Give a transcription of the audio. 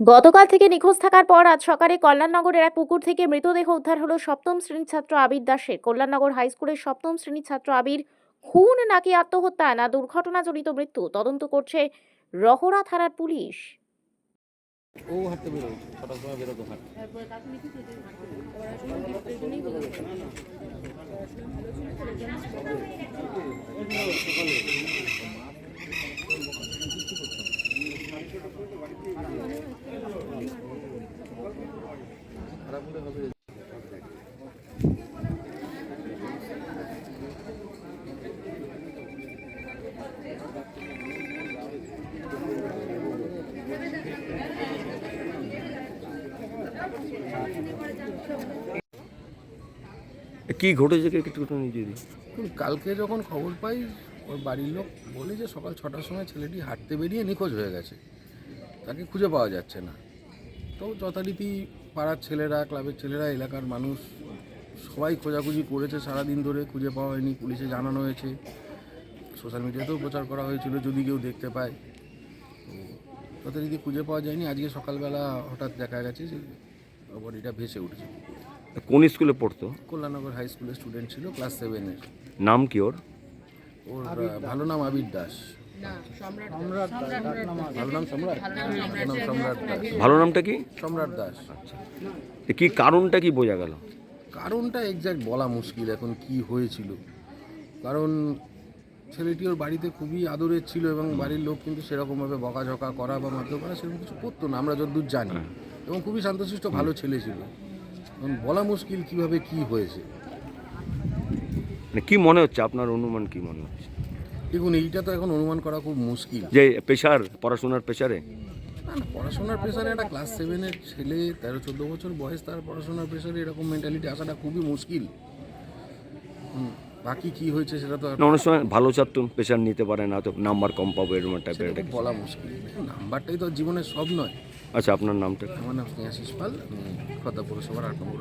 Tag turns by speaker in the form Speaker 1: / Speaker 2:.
Speaker 1: গতকাল থেকে নিখোঁজ থাকার পর আজ সকালে কল্যাণনগরের এক পুকুর থেকে মৃতদেহ উদ্ধার হলো সপ্তম শ্রেণির ছাত্র আবির দাসের। কল্যাণনগর হাই স্কুলের সপ্তম শ্রেণির ছাত্র আবির খুন নাকি আত্মহত্যা না দুর্ঘটনাজনিত মৃত্যু? তদন্ত করছে রহরা থানার পুলিশ।
Speaker 2: ও
Speaker 3: কি ঘটেছে? কি একটু নিজে দিই
Speaker 2: কালকে যখন খবর পাই, ওর বাড়ির লোক বলে যে সকাল ছটার সময় ছেলেটি হাঁটতে বেরিয়ে নিখোঁজ হয়ে গেছে। তাকে খুঁজে পাওয়া যাচ্ছে না। তো যথারীতি পাড়ার ছেলেরা, ক্লাবের ছেলেরা, এলাকার মানুষ সবাই খোঁজাখুঁজি করেছে সারাদিন ধরে, খুঁজে পাওয়া হয়নি, পুলিশে জানানো হয়েছে। সোশ্যাল মিডিয়াতেও প্রচার করা হয়েছিল, যদি কেউ দেখতে পায়। তো যথারীতি খুঁজে পাওয়া যায়নি। আজকে সকালবেলা হঠাৎ দেখা গেছে যে বডিটা ভেসে উঠেছে।
Speaker 3: কোন স্কুলে পড়তো?
Speaker 2: কল্যাণনগর হাই স্কুলের স্টুডেন্ট ছিল ক্লাস সেভেনের
Speaker 3: নাম কি ওর?
Speaker 2: ওর ভালো নাম আবির দাস। ভালো নাম সম্রাট? নাম সম্রাট দাস।
Speaker 3: ভালো নামটা কি?
Speaker 2: সম্রাট দাস।
Speaker 3: এ কি কারণটা কি বোঝা গেল?
Speaker 2: কারণটা এক্স্যাক্ট বলা মুশকিল এখন কি হয়েছিল। কারণ ছেলেটি ওর বাড়িতে খুবই আদরের ছিল এবং বাড়ির লোক কিন্তু সেরকমভাবে বকাঝকা করা বা মারধর করা সেরকম কিছু করতো না। আমরা যতদূর জানি। এবং খুবই শান্তশিষ্ট ভালো ছেলে ছিল। এখন বলা মুশকিল কীভাবে কি হয়েছে।
Speaker 3: মানে কি মনে হচ্ছে? আপনার অনুমান কি মনে হচ্ছে?
Speaker 2: দেখুন এইটা তো এখন অনুমান করা খুব মুশকিল।
Speaker 3: যে পেশার পড়াশোনার পেশারে?
Speaker 2: না না পড়াশোনার প্রেশারে একটা ক্লাস সেভেনের ছেলে তেরো চোদ্দ বছর বয়স তার পড়াশোনার প্রেশারে এরকম মেন্টালিটি আসাটা খুবই মুশকিল। হুম, বাকি কি হয়েছে সেটা তো
Speaker 3: না অনেক সময় ভালো ছাত্র পেশার নিতে পারে না তো নাম্বার কম পাবো এরকম টাইপের এটা
Speaker 2: বলা মুশকিল। নাম্বারটাই তো জীবনের সব নয়।
Speaker 3: আচ্ছা আপনার নামটা?
Speaker 2: আমার নাম স্নেহাশিস পাল খদ্দা পৌরসভার আট নম্বর